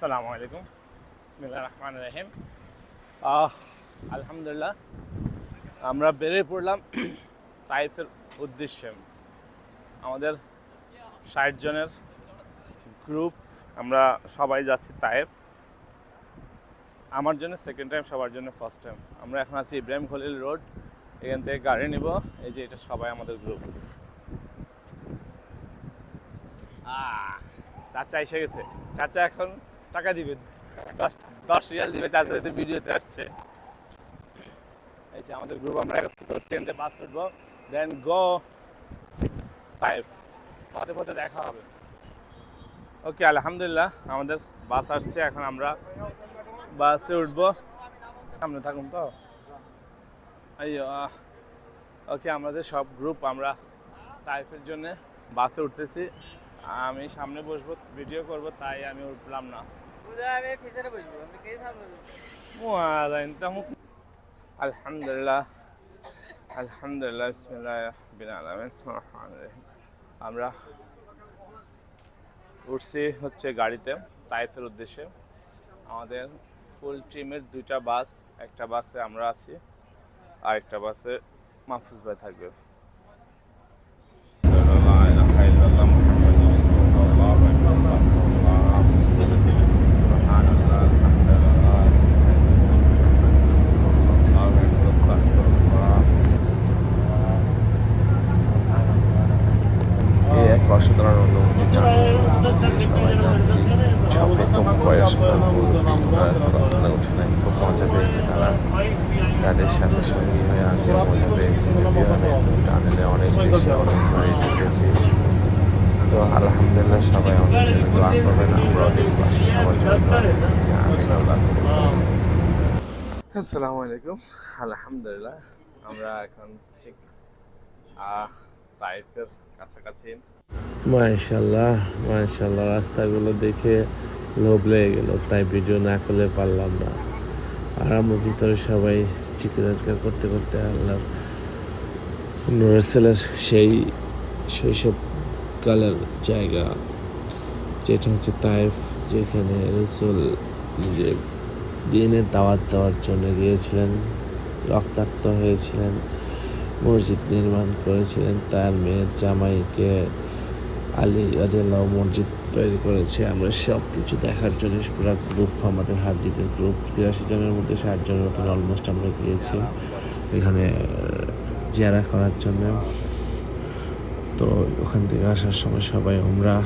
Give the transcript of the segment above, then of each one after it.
আসসালামু আলাইকুম। বিসমিল্লাহ রহমান রহিম। আলহামদুলিল্লাহ, আমরা বেরিয়ে পড়লাম তাইফের উদ্দেশ্যে। আমাদের ষাট জনের গ্রুপ আমরা সবাই যাচ্ছি তাইফ। আমার জন্য সেকেন্ড টাইম সবার জন্য ফার্স্ট টাইম আমরা এখন আছি ইব্রাহিম খলিল রোড। এখান থেকে গাড়ি নিব। এই যে এটা সবাই আমাদের গ্রুপ চাচা এসে গেছে। চাচা এখন টাকা দিবে দশ দশ রিয়াল দিবে চাচা যদি ভিডিওতে আসছে। এই যে আমাদের গ্রুপ আমরা ট্রেনতে বাস উঠবো। দেন গো ফাইভ পথে পথে দেখা হবে। ওকে আলহামদুলিল্লাহ, আমাদের বাস আসছে। এখন আমরা বাসে উঠবো। সামনে থাকুন তো। এই ওকে আমাদের সব গ্রুপ আমরা টাইপের জন্য বাসে উঠতেছি। আমি সামনে বসবো ভিডিও করব, তাই আমি উঠলাম না। আলহামদুলিল্লাহ আলহামদুলিল্লাহ। আমরা উঠছি হচ্ছে গাড়িতে, তাইফের উদ্দেশ্যে। আমাদের ফুল টিমের দুইটা বাস একটা বাসে আমরা আছি আর একটা বাসে মাহফুজ ভাই থাকবে এই এক অসাধারণ অনুভূতিটা সবাই যাচ্ছি সব প্রথম বয়স উঠে নাই খুব মজা পেয়েছে তারা তাদের সাথে সঙ্গী হয়ে আমিও মজা পেয়েছি যদিও আমি টানেলে অনেক বেশি অনেকবারই ঢুকেছি তো আলহামদুলিল্লাহ সবাই আমাদের জন্য দোয়া করবেন আমরা দেশবাসী সবার জন্য দোয়া করতেছি আমি আসসালামু আলাইকুম। আলহামদুলিল্লাহ আমরা এখন ঠিক আহ, তাইফের কাছাকাছি। মাশাল্লাহ মাশাল্লাহ রাস্তাগুলো দেখে লোভ লেগে গেল তাই ভিডিও না করলে পারলাম না। আর আমার ভিতরে সবাই চিকেন আজকাল করতে করতে আল্লাহ নুরসেলের সেই শৈশব কালের জায়গা, যেটা হচ্ছে তাইফ যেখানে রসুল যে দিনের দাওয়াত দেওয়ার জন্য গিয়েছিলেন, রক্তাক্ত হয়েছিলেন, মসজিদ নির্মাণ করেছিলেন, তার মেয়ের জামাইকে আলী আদিল্লাহ মসজিদ তৈরি করেছে। আমরা সব কিছু দেখার জন্য পুরো গ্রুপ আমাদের হাজিদের গ্রুপ তিরাশি জনের মধ্যে ষাট জনের মতন অলমোস্ট আমরা গিয়েছি। এখানে জিয়ারা করার জন্য। তো ওখান থেকে আসার সময় সবাই ওমরা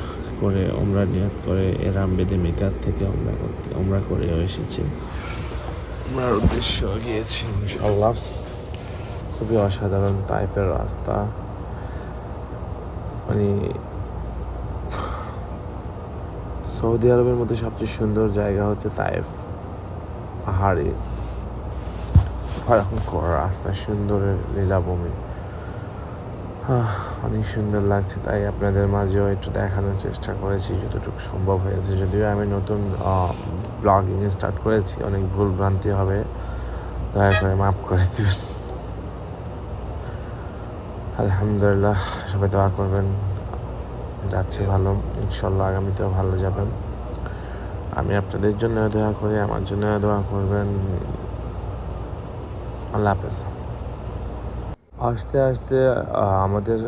করে ওমরা নিয়ত করে এরাম বেদে মেকার থেকে ওমরা করতে ওমরা করেও এসেছি। ওমরার উদ্দেশ্য গিয়েছি ইনশাল্লাহ খুবই অসাধারণ টাইপের রাস্তা। মানে সৌদি আরবের মধ্যে সবচেয়ে সুন্দর জায়গা হচ্ছে তাইফ পাহাড়ি। ভয়ঙ্কর রাস্তা, সুন্দরের লীলাভূমি। অনেক সুন্দর লাগছে তাই আপনাদের মাঝেও একটু দেখানোর চেষ্টা করেছি, যতটুকু সম্ভব হয়েছে। যদিও আমি নতুন ব্লগিং স্টার্ট করেছি, অনেক ভুল ভ্রান্তি হবে। দয়া করে মাফ করে দিবেন। আলহামদুলিল্লাহ, সবাই দোয়া করবেন। যাচ্ছে ভালো, ইনশাল্লাহ আগামীতেও ভালো যাবেন আমি আপনাদের জন্য দোয়া করি, আমার জন্য দোয়া করবেন। আল্লাহ হাফেজ। আস্তে আস্তে আমাদের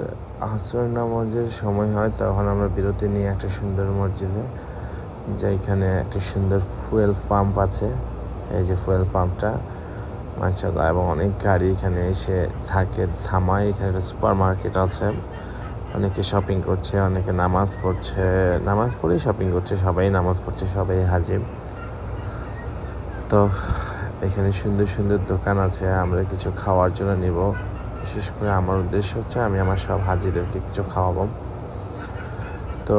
আসর নামাজের সময় হয়, তখন আমরা বিরতি নিয়ে একটা সুন্দর মসজিদে, যেখানে একটা সুন্দর ফুয়েল পাম্প আছে। এই যে ফুয়েল পাম্পটা মার্শাল্লাহ এবং অনেক গাড়ি এখানে এসে থাকে, থামায়। এখানে একটা সুপার মার্কেট আছে। অনেকে শপিং করছে, অনেকে নামাজ পড়ছে, নামাজ পড়েই শপিং করছে, সবাই নামাজ পড়ছে, সবাই হাজির। তো এখানে সুন্দর সুন্দর দোকান আছে, আমরা কিছু খাওয়ার জন্য নিব। বিশেষ করে আমার উদ্দেশ্য হচ্ছে আমি আমার সব হাজিদেরকে কিছু খাওয়াবো। তো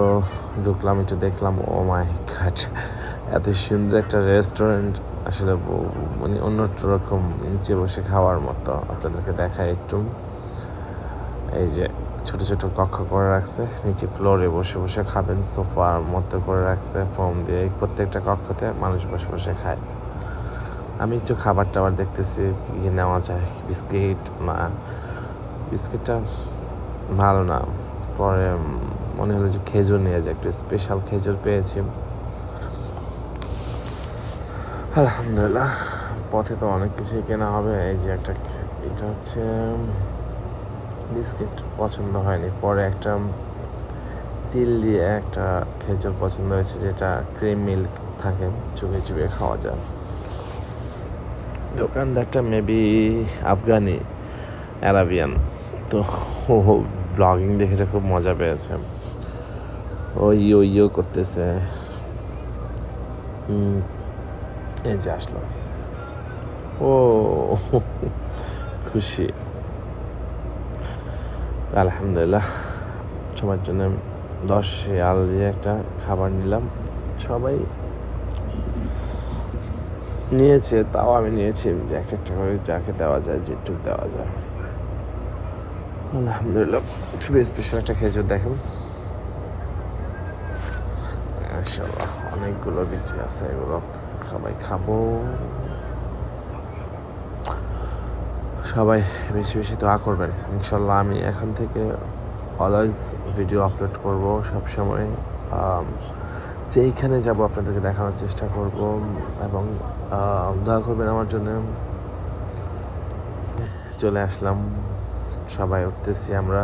ঢুকলাম, একটু দেখলাম ও মাই ঘাট এত সুন্দর একটা রেস্টুরেন্ট আসলে মানে অন্য রকম নিচে বসে খাওয়ার মতো। আপনাদেরকে দেখায় একটু। এই যে ছোট ছোট কক্ষ করে রাখছে, নিচে ফ্লোরে বসে বসে খাবেন সোফার মতো করে রাখছে ফোম দিয়ে প্রত্যেকটা কক্ষতে মানুষ বসে বসে খায়। আমি একটু খাবার টাবার দেখতেছি, কি নেওয়া যায়, বিস্কিট না, বিস্কিটটা ভালো না। পরে মনে হলো যে খেজুর নিয়ে যায় একটু স্পেশাল খেজুর পেয়েছি। আলহামদুলিল্লাহ, পথে তো অনেক কিছুই কেনা হবে। এই যে একটা, এটা হচ্ছে বিস্কিট পছন্দ হয়নি। পরে একটা তিল দিয়ে একটা খেজুর পছন্দ হয়েছে, যেটা ক্রিম মিল্ক থাকে চুপে চুপে খাওয়া যায়। দোকানদারটা মেবি আফগানি অ্যারাবিয়ান তো ও ব্লগিং দেখে খুব মজা পেয়েছে। ও ইয়ো ইয়ো করতেছে। এই যে আসলো। ও, খুশি। আলহামদুলিল্লাহ। সবার জন্য দশ রিয়াল দিয়ে একটা খাবার নিলাম। সবাই নিয়েছে, তাও আমি নিয়েছি। যে একটা একটা করে যাকে দেওয়া যায়, যেটুক দেওয়া যায়। আলহামদুলিল্লাহ। খুবই স্পেশাল একটা খেজুর দেখেন। অনেকগুলো বিচি আছে এগুলো। সবাই খাব। সবাই বেশি বেশি দোয়া করবেন। ইনশাল্লাহ আমি এখন থেকে অলওয়েজ ভিডিও আপলোড করব সবসময়। যেইখানে যাব আপনাদেরকে দেখানোর চেষ্টা করব এবং দোয়া করবেন আমার জন্য। চলে আসলাম। সবাই উঠতেছি আমরা।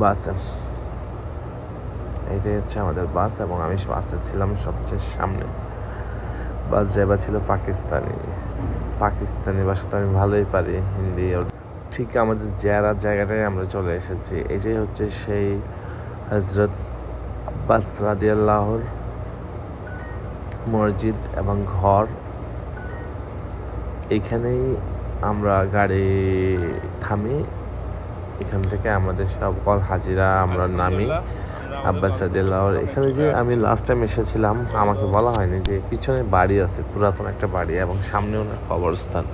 বাসে। এইটাই হচ্ছে আমাদের বাস এবং আমি বাসে ছিলাম সবচেয়ে সামনে। বাস ড্রাইভার ছিল পাকিস্তানি। পাকিস্তানি ভাষা তো আমি ভালোই পারি, হিন্দি ঠিক আমাদের জেরার জায়গাটায় আমরা চলে এসেছি, এটাই হচ্ছে সেই হজরত আব্বাস রাদিয়াল্লাহর মসজিদ এবং ঘর। এখানেই আমরা গাড়ি থামি, এখান থেকে আমাদের সকল হাজিরা আমরা নামি। আব্বাস রাদিয়াল্লাহর এখানে যে আমি লাস্ট টাইম এসেছিলাম, আমাকে বলা হয়নি যে পিছনে বাড়ি আছে, পুরাতন একটা বাড়ি এবং সামনে ওনার কবরস্থান।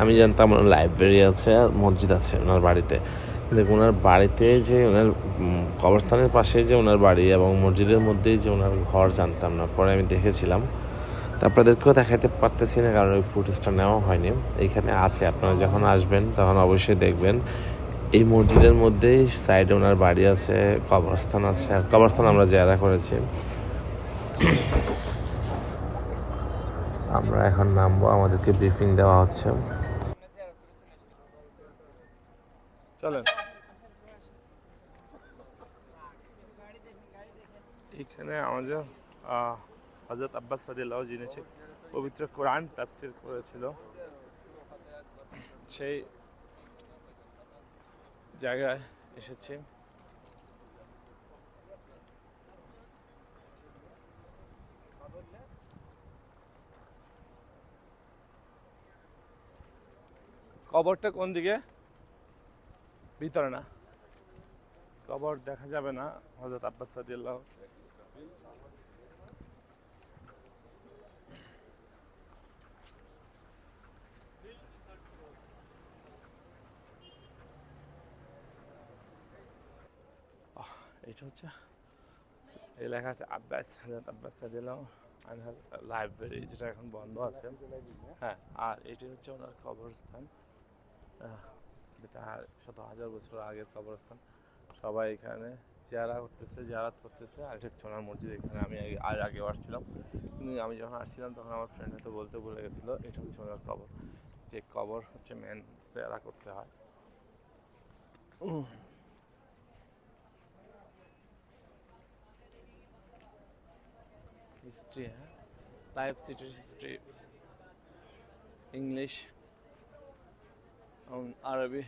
আমি জানতাম ওনার লাইব্রেরি আছে আর মসজিদ আছে ওনার বাড়িতে। কিন্তু ওনার বাড়িতে যে ওনার কবরস্থানের পাশে যে ওনার বাড়ি এবং মসজিদের মধ্যেই যে ওনার ঘর জানতাম না, পরে আমি দেখেছিলাম। তা আপনাদেরকেও দেখাতে পারতেছি না, কারণ ওই ফুটেজটা নেওয়া হয়নি। এইখানে আছে, আপনারা যখন আসবেন তখন অবশ্যই দেখবেন। এই মসজিদের মধ্যেই সাইডে ওনার বাড়ি আছে, কবরস্থান আছে। আর কবরস্থান আমরা জেরা করেছি। আমরা এখন নামবো, আমাদেরকে ব্রিফিং দেওয়া হচ্ছে। চলেন। এখানে আমাদের হজরত আব্বাস সাদিল্লাহ যিনি পবিত্র কোরআন তাফসির করেছিল। সেই জায়গায় এসেছি। কবরটা কোন দিকে? ভিতরে না। কবর দেখা যাবে না হজরত আব্বাস সাদিয়াল্লাহ এটা হচ্ছে। এই লেখা আছে, আব্বাস হজরত আব্বাস সাদিয়াল্লাহ আনহার লাইব্রেরি, যেটা এখন বন্ধ আছে। হ্যাঁ আর এটি হচ্ছে ওনার কবরস্থান। যেটা শত হাজার বছর আগের কবরস্থান। সবাই এখানে জিয়ারা করতেছে, জিয়ারাত করতেছে। আর এটা হচ্ছে ওনার মসজিদ, এখানে আমি আর আগে আসছিলাম। কিন্তু আমি যখন আসছিলাম, তখন আমার ফ্রেন্ড হয়তো বলতে ভুলে গেছিল, এটা হচ্ছে ওনার কবর। যে কবর হচ্ছে মেন চেয়ারা করতে হয়। হিস্ট্রি হ্যাঁ লাইফ সিটির হিস্ট্রি ইংলিশ আরবি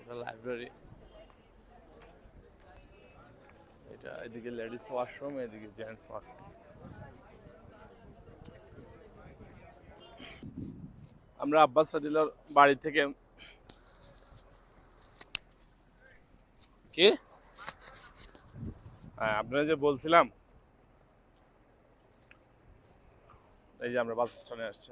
এটা লাইব্রেরি এটা এদিকে লেডিস ওয়াশরুম এদিকে জেন্টস ওয়াশরুম আমরা আব্বাস সাদিলার বাড়ি থেকে কি? হ্যাঁ আপনারা যে বলছিলাম এই যে আমরা বাস স্ট্যান্ডে আসছি।